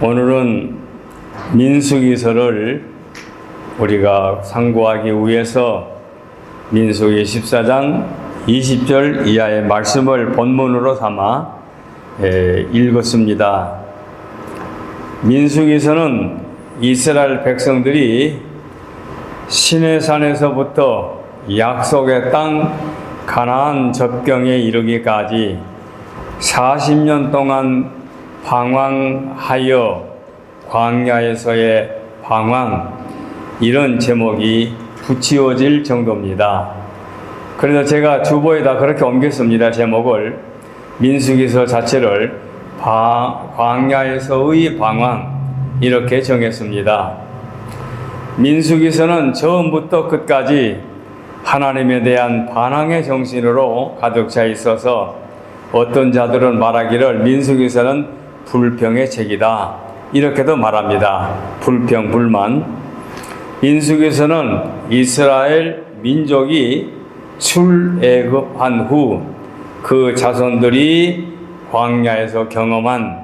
오늘은 민수기서를 우리가 상고하기 위해서 민수기 14장 20절 이하의 말씀을 본문으로 삼아 에, 읽었습니다. 민수기서는 이스라엘 백성들이 시내산에서부터 약속의 땅 가나안 접경에 이르기까지 40년 동안 방황하여 광야에서의 방황 이런 제목이 붙이어질 정도입니다. 그래서 제가 주보에다 그렇게 옮겼습니다. 제목을 민수기서 자체를 바- 광야에서의 방황 이렇게 정했습니다. 민수기서는 처음부터 끝까지 하나님에 대한 반항의 정신으로 가득 차 있어서 어떤 자들은 말하기를 민수기서는 불평의 책이다. 이렇게도 말합니다. 불평, 불만. 민수기서는 이스라엘 민족이 출애굽한 후 그 자손들이 광야에서 경험한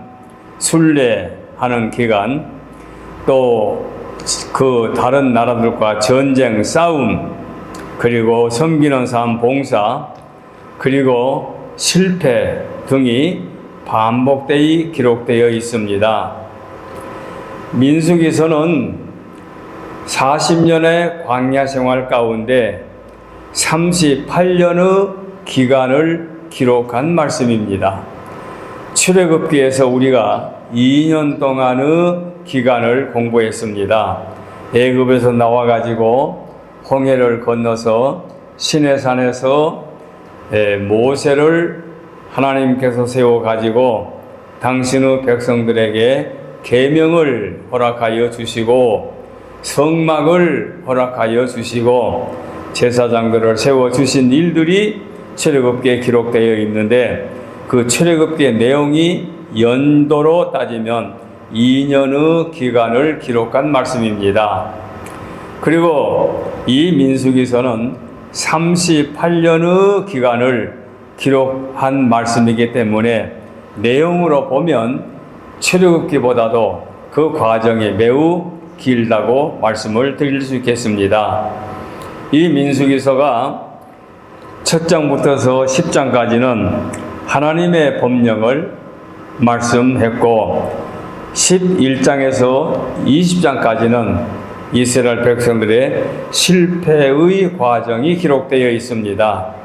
순례하는 기간 또 그 다른 나라들과 전쟁, 싸움, 그리고 섬기는 삶, 봉사, 그리고 실패 등이 반복되이 기록되어 있습니다. 민수기서는 40년의 광야 생활 가운데 38년의 기간을 기록한 말씀입니다. 출애굽기에서 우리가 2년 동안의 기간을 공부했습니다. 애굽에서 나와 가지고 홍해를 건너서 시내산에서 에, 모세를 하나님께서 세워 가지고 당신의 백성들에게 계명을 허락하여 주시고 성막을 허락하여 주시고 제사장들을 세워 주신 일들이 출애굽기에 기록되어 있는데 그 출애굽기의 내용이 연도로 따지면 2년의 기간을 기록한 말씀입니다. 그리고 이 민수기서는 38년의 기간을 기록한 말씀이기 때문에 내용으로 보면 출애굽기보다도 그 과정이 매우 길다고 말씀을 드릴 수 있겠습니다. 이 민수기서가 첫 장부터서 10장까지는 하나님의 법령을 말씀했고 11장에서 20장까지는 이스라엘 백성들의 실패의 과정이 기록되어 있습니다.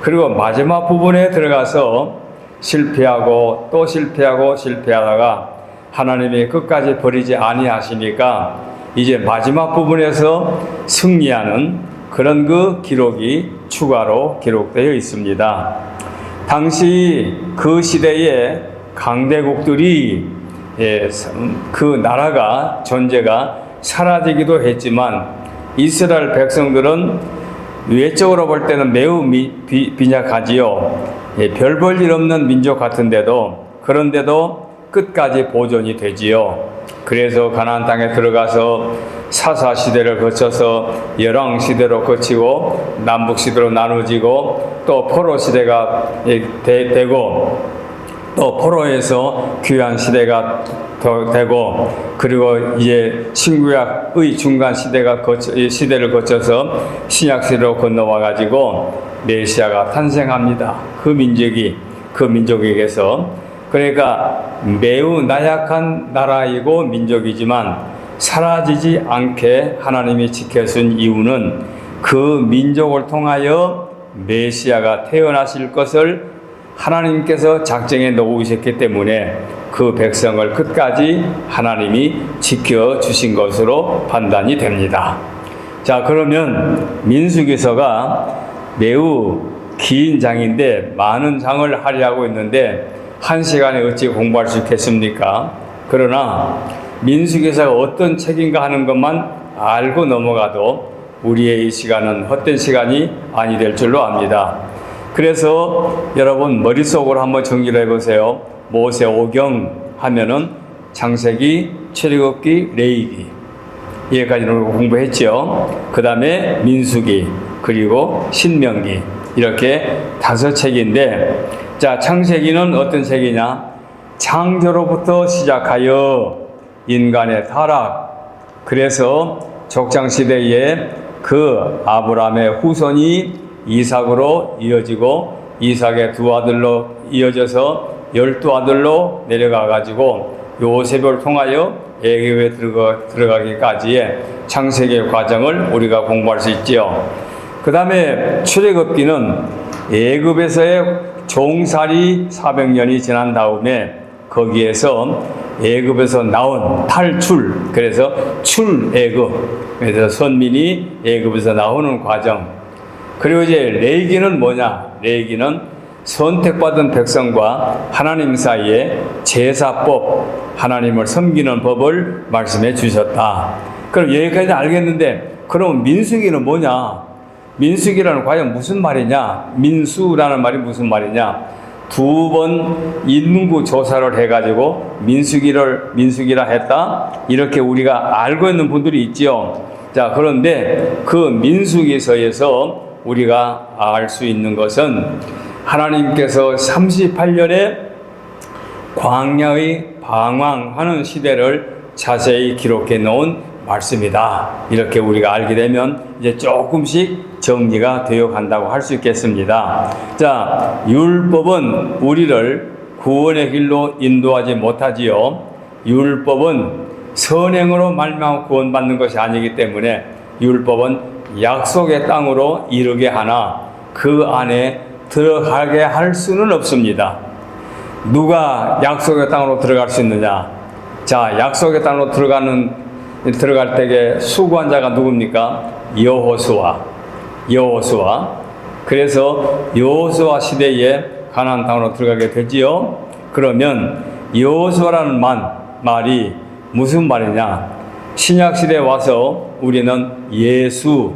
그리고 마지막 부분에 들어가서 실패하고 또 실패하고 실패하다가 하나님이 끝까지 버리지 아니하시니까 이제 마지막 부분에서 승리하는 그런 그 기록이 추가로 기록되어 있습니다. 당시 그 시대에 강대국들이 예, 그 나라가 존재가 사라지기도 했지만 이스라엘 백성들은 외적으로 볼 때는 매우 미, 비, 빈약하지요. 예, 별볼 일 없는 민족 같은데도 그런데도 끝까지 보존이 되지요. 그래서 가나안 땅에 들어가서 사사 시대를 거쳐서 열왕 시대로 거치고 남북 시대로 나누어지고 또 포로 시대가 예, 되, 되고 또 포로에서 귀한 시대가 더 되고 그리고 이제 신구약의 중간 시대가 거쳐, 이 시대를 거쳐서 신약 시대로 건너와 가지고 메시아가 탄생합니다. 그 민족이 그 민족에게서 그러니까 매우 나약한 나라이고 민족이지만 사라지지 않게 하나님이 지켜준 이유는 그 민족을 통하여 메시아가 태어나실 것을 하나님께서 작정해 놓으셨기 때문에 그 백성을 끝까지 하나님이 지켜 주신 것으로 판단이 됩니다. 자, 그러면 민수기서가 매우 긴 장인데 많은 장을 할애하고 있는데 한 시간에 어찌 공부할 수 있겠습니까? 그러나 민수기서가 어떤 책인가 하는 것만 알고 넘어가도 우리의 이 시간은 헛된 시간이 아니 될 줄로 압니다. 그래서 여러분 머릿속으로 한번 정리를 해보세요. 모세 오경 하면은 창세기, 출애굽기, 레이기 여기까지는 공부했죠. 그 다음에 민수기 그리고 신명기 이렇게 다섯 책인데 자 창세기는 어떤 책이냐? 창조로부터 시작하여 인간의 타락. 그래서 족장 시대에 그 아브라함의 후손이 이삭으로 이어지고 이삭의 두 아들로 이어져서 열두 아들로 내려가 가지고 요셉을 통하여 애굽에 들어가, 들어가기까지의 창세기의 과정을 우리가 공부할 수 있지요. 그 다음에 출애굽기는 애굽에서의 종살이 400년이 지난 다음에 거기에서 애굽에서 나온 탈출 그래서 출애굽 그래서 선민이 애굽에서 나오는 과정 그리고 이제 레이기는 뭐냐 레이기는 선택받은 백성과 하나님 사이에 제사법 하나님을 섬기는 법을 말씀해 주셨다 그럼 여기까지 알겠는데 그럼 민수기는 뭐냐 민수기라는 과연 무슨 말이냐? 민수라는 말이 무슨 말이냐? 두 번 인구 조사를 해가지고 민수기를 민수기라 했다 이렇게 우리가 알고 있는 분들이 있지요. 자 그런데 그 민수기서에서 우리가 알 수 있는 것은 하나님께서 38년에 광야의 방황하는 시대를 자세히 기록해 놓은 말씀이다. 이렇게 우리가 알게 되면 이제 조금씩 정리가 되어 간다고 할 수 있겠습니다. 자, 율법은 우리를 구원의 길로 인도하지 못하지요. 율법은 선행으로 말미암아 구원받는 것이 아니기 때문에 율법은 약속의 땅으로 이르게 하나 그 안에 들어가게 할 수는 없습니다. 누가 약속의 땅으로 들어갈 수 있느냐? 자, 약속의 땅으로 들어가는 들어갈 때에 수고한 자가 누굽니까? 여호수아. 여호수아. 그래서 여호수아 시대에 가나안 땅으로 들어가게 되지요. 그러면 여호수아라는 말, 말이 무슨 말이냐? 신약 시대에 와서 우리는 예수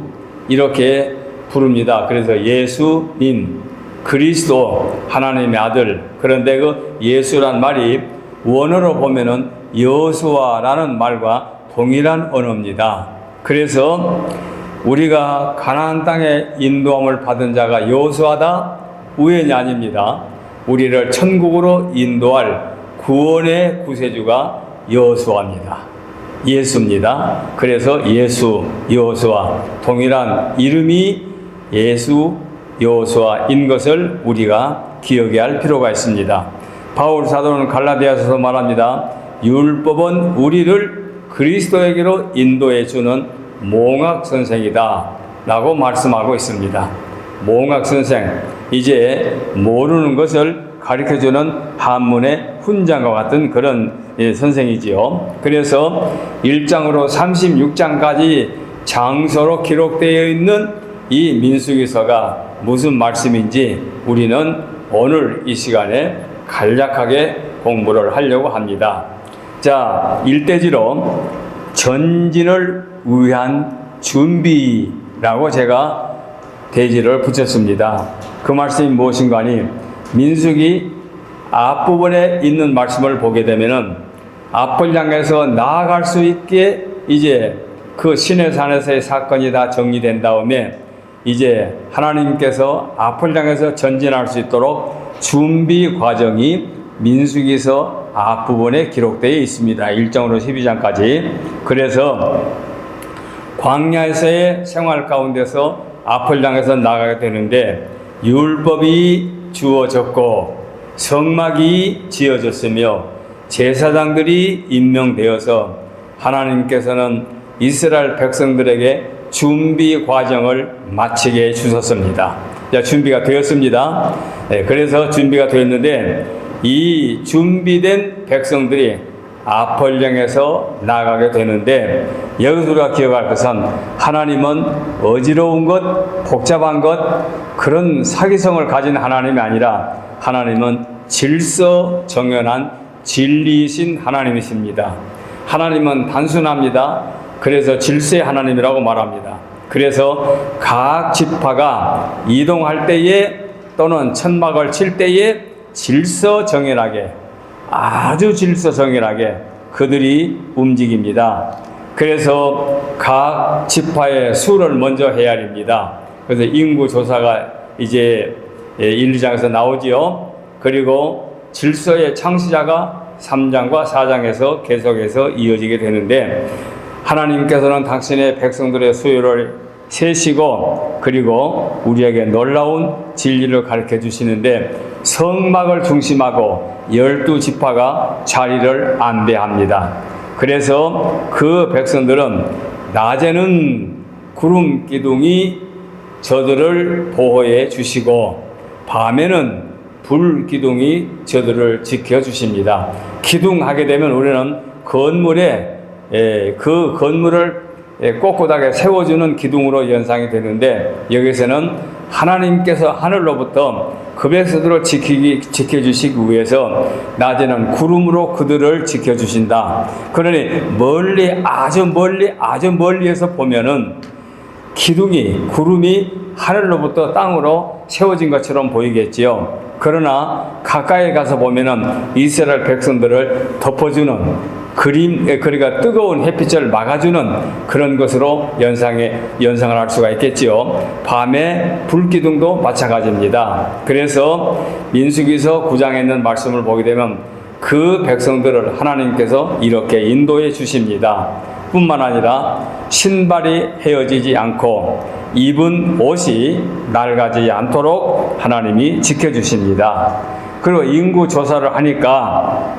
이렇게 부릅니다. 그래서 예수님, 그리스도 하나님의 아들. 그런데 그 예수란 말이 원어로 보면은 여수아라는 말과 동일한 언어입니다. 그래서 우리가 가나안 땅에 인도함을 받은 자가 여호수아다 우연이 아닙니다. 우리를 천국으로 인도할 구원의 구세주가 여호수아입니다. 예수입니다. 그래서 예수, 여호수아 동일한 이름이 예수, 여호수아인 것을 우리가 기억해야 할 필요가 있습니다. 바울 사도는 갈라디아서서 말합니다. 율법은 우리를 그리스도에게로 인도해 주는 몽학 선생이다. 라고 말씀하고 있습니다. 몽학 선생. 이제 모르는 것을 가르쳐 주는 한문의 훈장과 같은 그런 예, 선생이지요. 그래서 1장으로 36장까지 장서로 기록되어 있는 이 민수기서가 무슨 말씀인지 우리는 오늘 이 시간에 간략하게 공부를 하려고 합니다. 자, 일대지로 전진을 위한 준비라고 제가 대지를 붙였습니다. 그 말씀이 무엇인가 하니 민숙이 앞부분에 있는 말씀을 보게 되면은 앞을 향해서 나아갈 수 있게 이제 그 신의 산에서의 사건이 다 정리된 다음에 이제 하나님께서 앞을 향해서 전진할 수 있도록 준비 과정이 민수기서 앞부분에 기록되어 있습니다. 1장으로 12장까지. 그래서 광야에서의 생활 가운데서 앞을 향해서 나가게 되는데 율법이 주어졌고 성막이 지어졌으며 제사장들이 임명되어서 하나님께서는 이스라엘 백성들에게 준비 과정을 마치게 해 주셨습니다. 자, 준비가 되었습니다. 네, 그래서 준비가 되었는데 이 준비된 백성들이 향해서 나가게 되는데 여기서 우리가 기억할 것은 하나님은 어지러운 것, 복잡한 것 그런 사기성을 가진 하나님이 아니라 하나님은 질서 정연한 진리이신 하나님이십니다. 하나님은 단순합니다. 그래서 질서의 하나님이라고 말합니다. 그래서 각 지파가 이동할 때에 또는 천막을 칠 때에 질서 정연하게 아주 질서 정연하게 그들이 움직입니다. 그래서 각 지파의 수를 먼저 헤아립니다. 그래서 인구 조사가 이제 1, 2장에서 나오지요. 그리고 질서의 창시자가 3장과 4장에서 계속해서 이어지게 되는데 하나님께서는 당신의 백성들의 수요를 세시고 그리고 우리에게 놀라운 진리를 가르쳐 주시는데 성막을 중심하고 열두 지파가 자리를 안배합니다. 그래서 그 백성들은 낮에는 구름 기둥이 저들을 보호해 주시고 밤에는 불 기둥이 저들을 지켜 주십니다. 기둥하게 되면 우리는 건물에 에, 그 건물을 에, 꼿꼿하게 세워주는 기둥으로 연상이 되는데 여기서는 하나님께서 하늘로부터 그 백성들을 지키기 지켜주시기 위해서 낮에는 구름으로 그들을 지켜주신다. 그러니 멀리 아주 멀리 아주 멀리에서 보면은 기둥이 구름이 하늘로부터 땅으로 세워진 것처럼 보이겠지요. 그러나 가까이 가서 보면은 이스라엘 백성들을 덮어주는 그림, 에, 그러니까 뜨거운 햇빛을 막아주는 그런 것으로 연상에 연상을 할 수가 있겠지요. 밤에 불기둥도 마찬가지입니다. 그래서 민수기서 9장에 있는 말씀을 보게 되면 그 백성들을 하나님께서 이렇게 인도해 주십니다. 뿐만 아니라 신발이 헤어지지 않고 입은 옷이 낡아지지 않도록 하나님이 지켜주십니다. 그리고 인구 조사를 하니까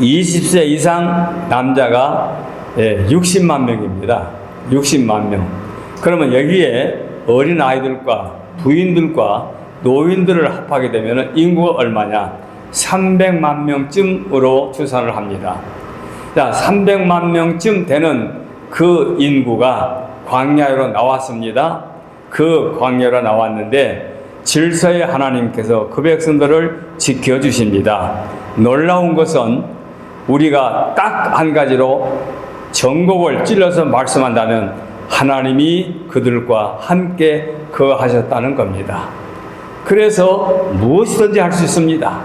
20세 이상 남자가 60만 명입니다. 60만 명. 그러면 여기에 어린 아이들과 부인들과 노인들을 합하게 되면 인구가 얼마냐? 300만 명쯤으로 추산을 합니다. 자, 300만 명쯤 되는 그 인구가 광야로 나왔습니다. 그 광야로 나왔는데 질서의 하나님께서 그 백성들을 지켜주십니다. 놀라운 것은 우리가 딱 한 가지로 전곡을 찔러서 말씀한다면 하나님이 그들과 함께 거하셨다는 겁니다. 그래서 무엇이든지 할 수 있습니다.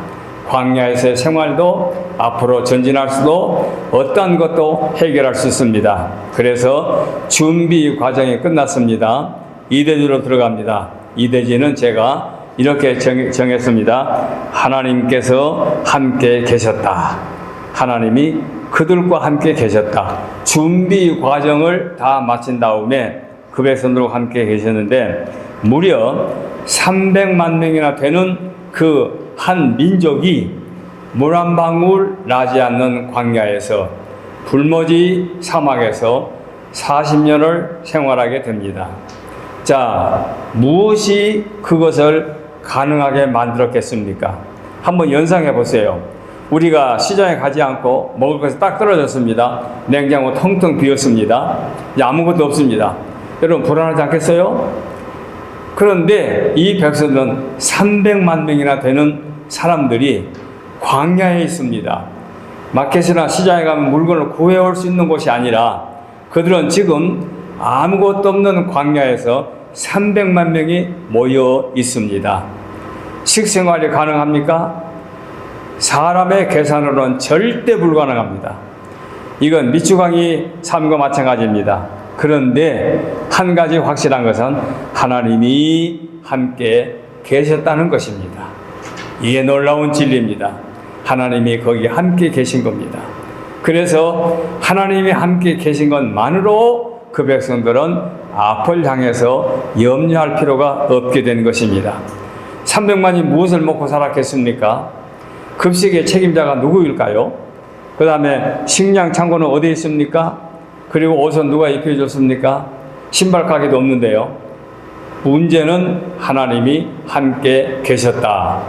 광야에서의 생활도 앞으로 전진할 수도 어떠한 것도 해결할 수 있습니다. 그래서 준비 과정이 끝났습니다. 이대지로 들어갑니다. 이대지는 제가 이렇게 정, 정했습니다. 하나님께서 함께 계셨다. 하나님이 그들과 함께 계셨다. 준비 과정을 다 마친 다음에 그 백성들과 함께 계셨는데 무려 300만 명이나 되는 그 한 민족이 물 한 방울 나지 않는 광야에서 불모지 사막에서 40년을 생활하게 됩니다. 자, 무엇이 그것을 가능하게 만들었겠습니까? 한번 연상해 보세요. 우리가 시장에 가지 않고 먹을 것이 딱 떨어졌습니다. 냉장고 텅텅 비었습니다. 아무것도 없습니다. 여러분 불안하지 않겠어요? 그런데 이 백성들은 300만 명이나 되는 사람들이 광야에 있습니다. 마켓이나 시장에 가면 물건을 구해올 수 있는 곳이 아니라 그들은 지금 아무것도 없는 광야에서 300만 명이 모여 있습니다. 식생활이 가능합니까? 사람의 계산으로는 절대 불가능합니다. 이건 미추강이 삶과 마찬가지입니다. 그런데 한 가지 확실한 것은 하나님이 함께 계셨다는 것입니다. 이게 놀라운 진리입니다. 하나님이 거기 함께 계신 겁니다. 그래서 하나님이 함께 계신 것만으로 그 백성들은 앞을 향해서 염려할 필요가 없게 된 것입니다. 300만이 무엇을 먹고 살았겠습니까? 급식의 책임자가 누구일까요? 그 다음에 식량 창고는 어디에 있습니까? 그리고 옷은 누가 입혀줬습니까? 신발 가게도 없는데요. 문제는 하나님이 함께 계셨다.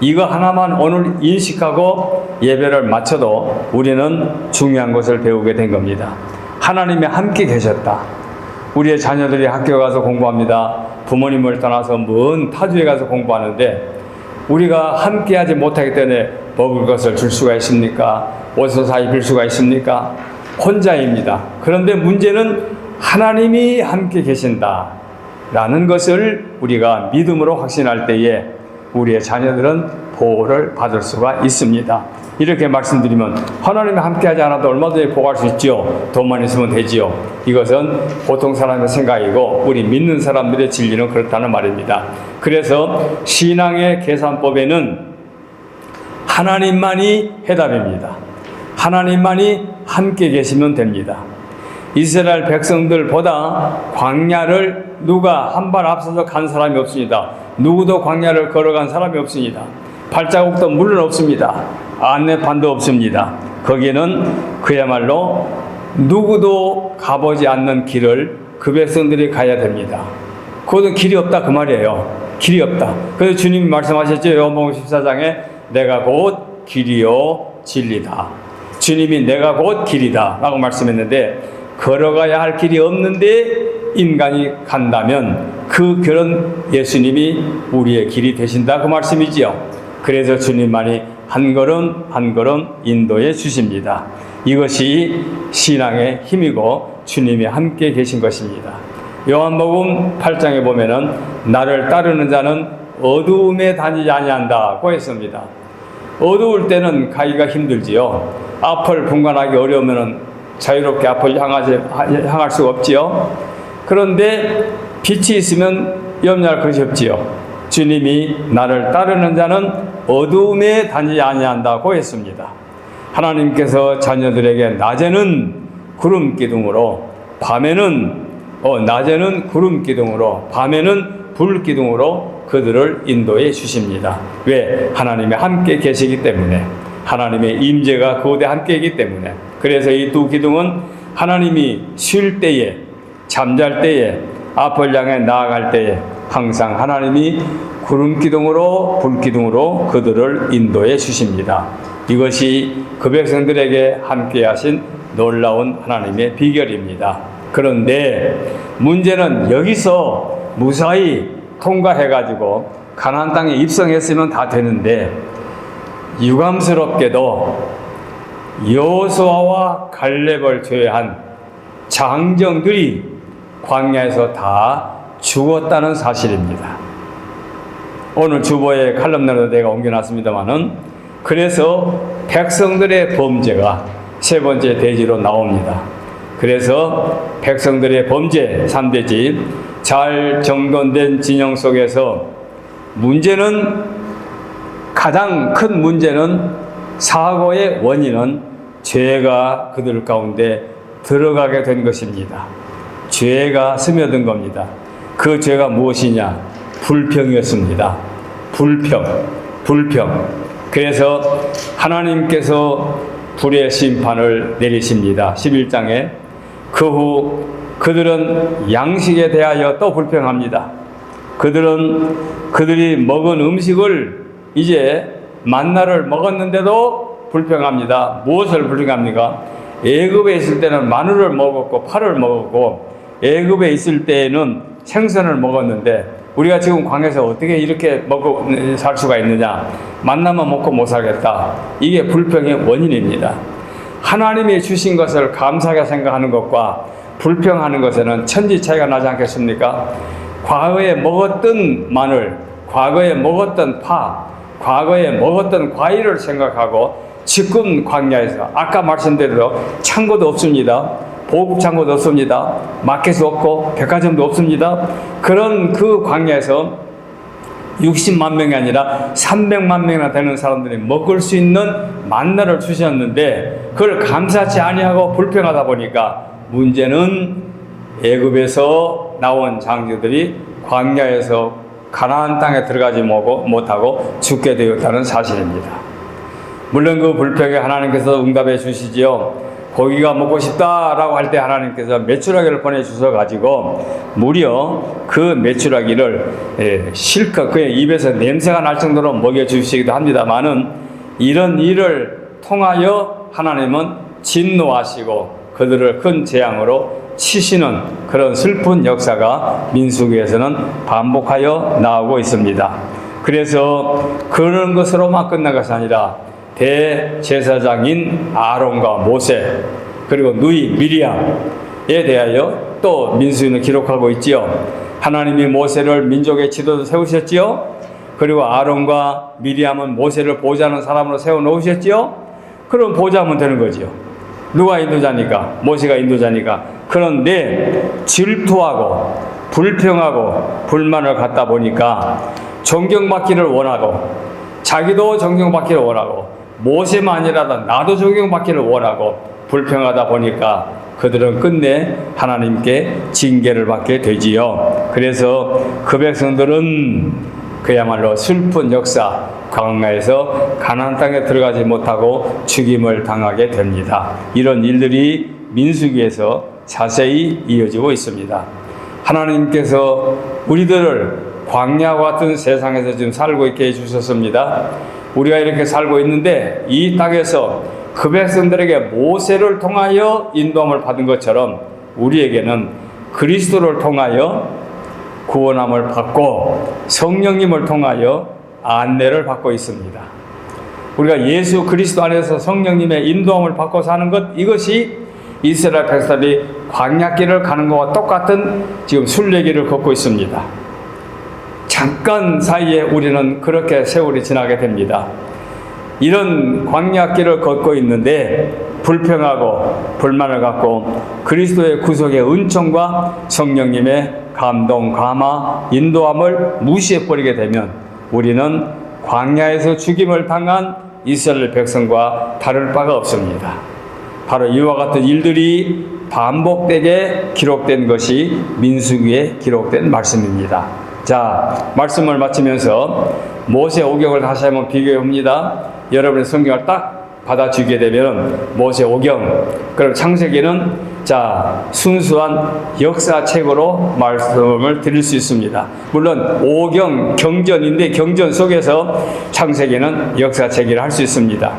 이거 하나만 오늘 인식하고 예배를 마쳐도 우리는 중요한 것을 배우게 된 겁니다. 하나님이 함께 계셨다. 우리의 자녀들이 학교 가서 공부합니다. 부모님을 떠나서 먼 타주에 가서 공부하는데 우리가 함께하지 못하기 때문에 먹을 것을 줄 수가 있습니까? 옷을 사 입을 수가 있습니까? 혼자입니다. 그런데 문제는 하나님이 함께 계신다. 라는 것을 우리가 믿음으로 확신할 때에 우리의 자녀들은 보호를 받을 수가 있습니다. 이렇게 말씀드리면 하나님이 함께하지 않아도 얼마든지 보호할 수 있지요. 돈만 있으면 되지요. 이것은 보통 사람의 생각이고 우리 믿는 사람들의 진리는 그렇다는 말입니다. 그래서 신앙의 계산법에는 하나님만이 해답입니다. 하나님만이 함께 계시면 됩니다. 이스라엘 백성들보다 광야를 누가 한 발 앞서서 간 사람이 없습니다. 누구도 광야를 걸어간 사람이 없습니다. 발자국도 물론 없습니다. 안내판도 없습니다. 거기에는 그야말로 누구도 가보지 않는 길을 그 백성들이 가야 됩니다. 그것은 길이 없다 그 말이에요. 길이 없다. 그래서 주님이 말씀하셨죠. 요한복음 14장에 내가 곧 길이요 진리다. 주님이 내가 곧 길이다 라고 말씀했는데 걸어가야 할 길이 없는데 인간이 간다면 그 길은 예수님이 우리의 길이 되신다 그 말씀이지요. 그래서 주님만이 한 걸음 한 걸음 인도해 주십니다. 이것이 신앙의 힘이고 주님이 함께 계신 것입니다. 요한복음 8장에 보면은 나를 따르는 자는 어두움에 다니지 아니한다고 했습니다. 어두울 때는 가기가 힘들지요. 앞을 분간하기 어려우면은 자유롭게 앞을 향하지, 향할 수가 없지요. 그런데 빛이 있으면 염려할 것이 없지요. 주님이 나를 따르는 자는 어두움에 다니지 아니한다고 했습니다. 하나님께서 자녀들에게 낮에는 구름 기둥으로 밤에는 어, 낮에는 구름 기둥으로 밤에는 불 기둥으로 그들을 인도해 주십니다. 왜? 하나님이 함께 계시기 때문에 하나님의 임재가 그곳에 함께이기 때문에 그래서 이 두 기둥은 하나님이 쉴 때에 잠잘 때에 앞을 향해 나아갈 때에 항상 하나님이 구름 기둥으로 불 기둥으로 그들을 인도해 주십니다. 이것이 그 백성들에게 함께 하신 놀라운 하나님의 비결입니다. 그런데 문제는 여기서 무사히 통과해 가지고 가나안 땅에 입성했으면 다 되는데 유감스럽게도 여호수아와 갈렙을 제외한 장정들이 광야에서 다 죽었다는 사실입니다. 오늘 주보에 칼럼내로 내가 옮겨놨습니다만은 그래서 백성들의 범죄가 세 번째 대지로 나옵니다. 그래서 백성들의 범죄 3대지 잘 정돈된 진영 속에서 문제는 가장 큰 문제는 사고의 원인은 죄가 그들 가운데 들어가게 된 것입니다. 죄가 스며든 겁니다. 그 죄가 무엇이냐? 불평이었습니다. 불평, 불평. 그래서 하나님께서 불의 심판을 내리십니다. 11장에 그 후 그들은 양식에 대하여 또 불평합니다. 그들은 그들이 먹은 음식을 이제 만나를 먹었는데도 불평합니다. 무엇을 불평합니까? 애굽에 있을 때는 마늘을 먹었고 파를 먹었고 애굽에 있을 때에는 생선을 먹었는데 우리가 지금 광에서 어떻게 이렇게 먹고 살 수가 있느냐? 만나만 먹고 못 살겠다. 이게 불평의 원인입니다. 하나님이 주신 것을 감사하게 생각하는 것과 불평하는 것에는 천지 차이가 나지 않겠습니까? 과거에 먹었던 마늘, 과거에 먹었던 파, 과거에 먹었던 과일을 생각하고 지금 광야에서 아까 말씀대로 창고도 없습니다. 보급 창고도 없습니다. 마켓도 없고 백화점도 없습니다. 그런 그 광야에서 60만 명이 아니라 300만 명이나 되는 사람들이 먹을 수 있는 만나를 주셨는데 그걸 감사치 아니하고 불평하다 보니까 문제는 애굽에서 나온 장교들이 광야에서 가나안 땅에 들어가지 못하고 죽게 되었다는 사실입니다. 물론 그 불평에 하나님께서 응답해 주시지요. 고기가 먹고 싶다라고 할 때 하나님께서 메추라기를 보내주셔 가지고 무려 그 메추라기를 예, 실컷 그의 입에서 냄새가 날 정도로 먹여주시기도 합니다만은 이런 일을 통하여 하나님은 진노하시고 그들을 큰 재앙으로 치시는 그런 슬픈 역사가 민수기에서는 반복하여 나오고 있습니다. 그래서 그런 것으로만 끝난 것이 아니라 대제사장인 아론과 모세 그리고 누이 미리암에 대하여 또 민수인은 기록하고 있지요. 하나님이 모세를 민족의 지도로 세우셨지요. 그리고 아론과 미리암은 모세를 보좌하는 사람으로 세워 놓으셨지요. 그럼 보좌하면 되는 거지요. 누가 인도자니까? 모세가 인도자니까. 그런데 질투하고 불평하고 불만을 갖다 보니까 존경받기를 원하고 자기도 존경받기를 원하고 모세만이라도 나도 존경받기를 원하고 불평하다 보니까 그들은 끝내 하나님께 징계를 받게 되지요. 그래서 그 백성들은 그야말로 슬픈 역사 광야에서 가나안 땅에 들어가지 못하고 죽임을 당하게 됩니다. 이런 일들이 민수기에서 자세히 이어지고 있습니다. 하나님께서 우리들을 광야와 같은 세상에서 지금 살고 있게 해주셨습니다. 우리가 이렇게 살고 있는데 이 땅에서 그 백성들에게 모세를 통하여 인도함을 받은 것처럼 우리에게는 그리스도를 통하여 구원함을 받고 성령님을 통하여 안내를 받고 있습니다. 우리가 예수 그리스도 안에서 성령님의 인도함을 받고 사는 것 이것이 이스라엘 백성들이 광야길을 가는 것과 똑같은 지금 순례길을 걷고 있습니다. 잠깐 사이에 우리는 그렇게 세월이 지나게 됩니다. 이런 광야길을 걷고 있는데 불평하고 불만을 갖고 그리스도의 구속의 은총과 성령님의 감동, 감화, 인도함을 무시해 버리게 되면 우리는 광야에서 죽임을 당한 이스라엘 백성과 다를 바가 없습니다. 바로 이와 같은 일들이 반복되게 기록된 것이 민수기에 기록된 말씀입니다. 자, 말씀을 마치면서 모세 오경을 다시 한번 비교해 봅니다. 여러분의 성경을 딱 받아주게 되면 모세 오경, 그럼 창세기는 자, 순수한 역사책으로 말씀을 드릴 수 있습니다. 물론 오경, 경전인데 경전 속에서 창세기는 역사책이라 할 수 있습니다.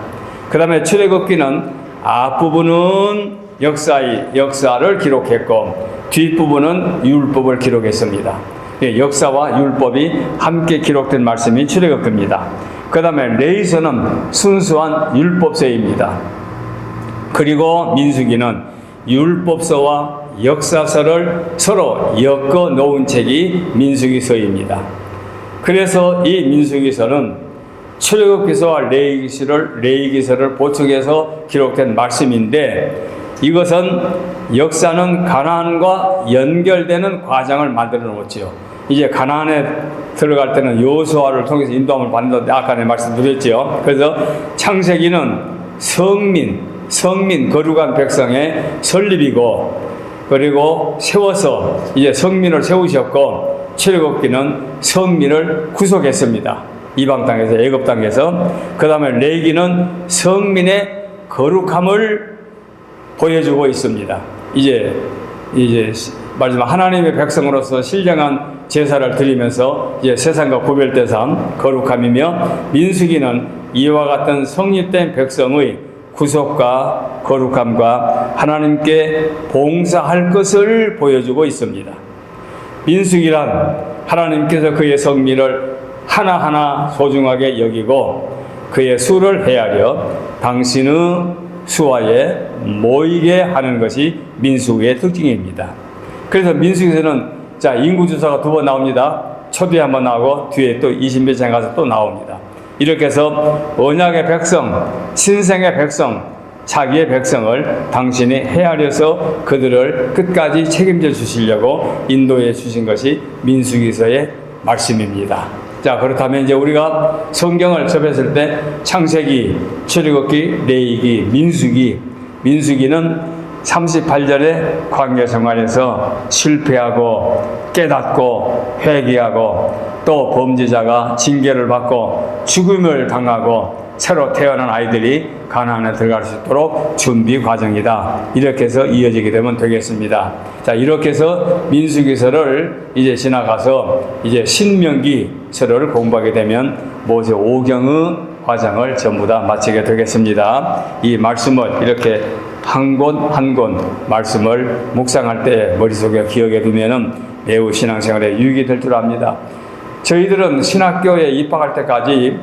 그 다음에 출애굽기는 앞부분은 역사의 역사를 기록했고 뒷부분은 율법을 기록했습니다. 예, 역사와 율법이 함께 기록된 말씀이 출애굽기입니다. 그 다음에 레이서는 순수한 율법서입니다. 그리고 민수기는 율법서와 역사서를 서로 엮어 놓은 책이 민수기서입니다. 그래서 이 민수기서는 출애굽기서와 레이기서를 레이기서를 보충해서 기록된 말씀인데 이것은 역사는 가나안과 연결되는 과정을 만들어 놓지요. 이제 가나안에 들어갈 때는 요수아를 통해서 인도함을 받는데 아까 내 말씀드렸죠. 그래서 창세기는 성민, 성민 거룩한 백성의 설립이고 그리고 세워서 이제 성민을 세우셨고 출애굽기는 성민을 구속했습니다. 이방 땅에서 애굽 땅에서 그다음에 레기는 성민의 거룩함을 보여주고 있습니다. 이제 이제 말하자면 하나님의 백성으로서 신령한 제사를 드리면서 이제 세상과 구별대상 거룩함이며 민수기는 이와 같은 성립된 백성의 구속과 거룩함과 하나님께 봉사할 것을 보여주고 있습니다. 민수기란 하나님께서 그의 성민을 하나하나 소중하게 여기고 그의 수를 헤아려 당신의 수와에 모이게 하는 것이 민수기의 특징입니다. 그래서 민수기에서는 자 인구 주사가 두 번 나옵니다. 초두에 한 번 나오고 뒤에 또 20몇 장 가서 또 나옵니다. 이렇게 해서 언약의 백성, 신생의 백성, 자기의 백성을 당신이 헤아려서 그들을 끝까지 책임져 주시려고 인도해 주신 것이 민수기서의 말씀입니다. 자, 그렇다면 이제 우리가 성경을 접했을 때 창세기, 출애굽기, 레이기, 민수기, 민수기는 38절의 광야 생활에서 실패하고 깨닫고 회개하고 또 범죄자가 징계를 받고 죽음을 당하고 새로 태어난 아이들이 가나안에 들어갈 수 있도록 준비 과정이다. 이렇게 해서 이어지게 되면 되겠습니다. 자, 이렇게 해서 민수기서를 이제 지나가서 이제 신명기서를 공부하게 되면 모세 오경의 과정을 전부 다 마치게 되겠습니다. 이 말씀을 이렇게 한 권 한 권 말씀을 묵상할 때 머릿속에 기억해 두면은 매우 신앙생활에 유익이 될 줄 압니다. 저희들은 신학교에 입학할 때까지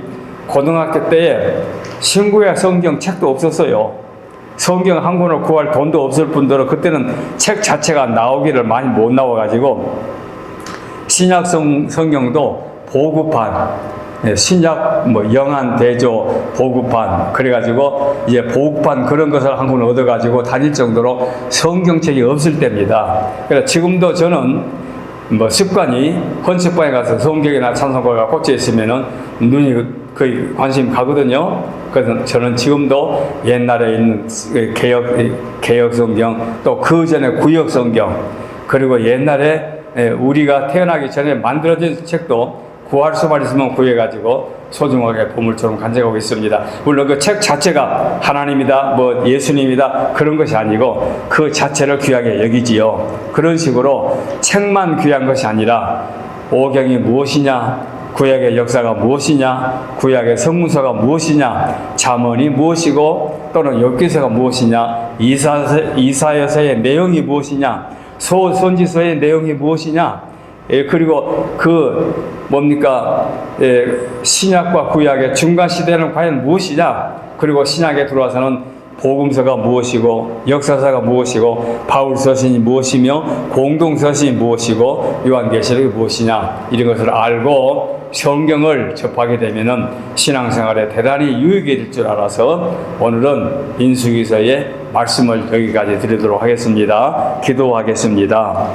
고등학교 때에 신구약 성경 책도 없었어요. 성경 한 권을 구할 돈도 없을 뿐더러 그때는 책 자체가 나오기를 많이 못 나와가지고 신약 성, 성경도 보급판, 예, 신약 뭐 영한 대조 보급판 그래가지고 이제 보급판 그런 것을 한 권 얻어가지고 다닐 정도로 성경책이 없을 때입니다. 그래서 지금도 저는 뭐 습관이 헌습관에 가서 성경이나 찬송가가 꽂혀 있으면은 눈이 그 관심 가거든요. 그래서 저는 지금도 옛날에 있는 개혁 개혁 성경 또 그 전에 구역 성경 그리고 옛날에 예, 우리가 태어나기 전에 만들어진 책도 구할 수만 있으면 구해가지고 소중하게 보물처럼 간직하고 있습니다. 물론 그 책 자체가 하나님이다, 뭐 예수님이다 그런 것이 아니고 그 자체를 귀하게 여기지요. 그런 식으로 책만 귀한 것이 아니라 오경이 무엇이냐, 구약의 역사가 무엇이냐, 구약의 성문서가 무엇이냐, 잠언이 무엇이고 또는 엽기서가 무엇이냐, 이사서, 이사여서의 내용이 무엇이냐, 소선지서의 내용이 무엇이냐, 예, 그리고 그 뭡니까 예, 신약과 구약의 중간 시대는 과연 무엇이냐? 그리고 신약에 들어와서는 복음서가 무엇이고 역사서가 무엇이고 바울 서신이 무엇이며 공동 서신이 무엇이고 요한계시록이 무엇이냐 이런 것을 알고 성경을 접하게 되면은 신앙생활에 대단히 유익이 될 줄 알아서 오늘은 인수기서의 말씀을 여기까지 드리도록 하겠습니다. 기도하겠습니다.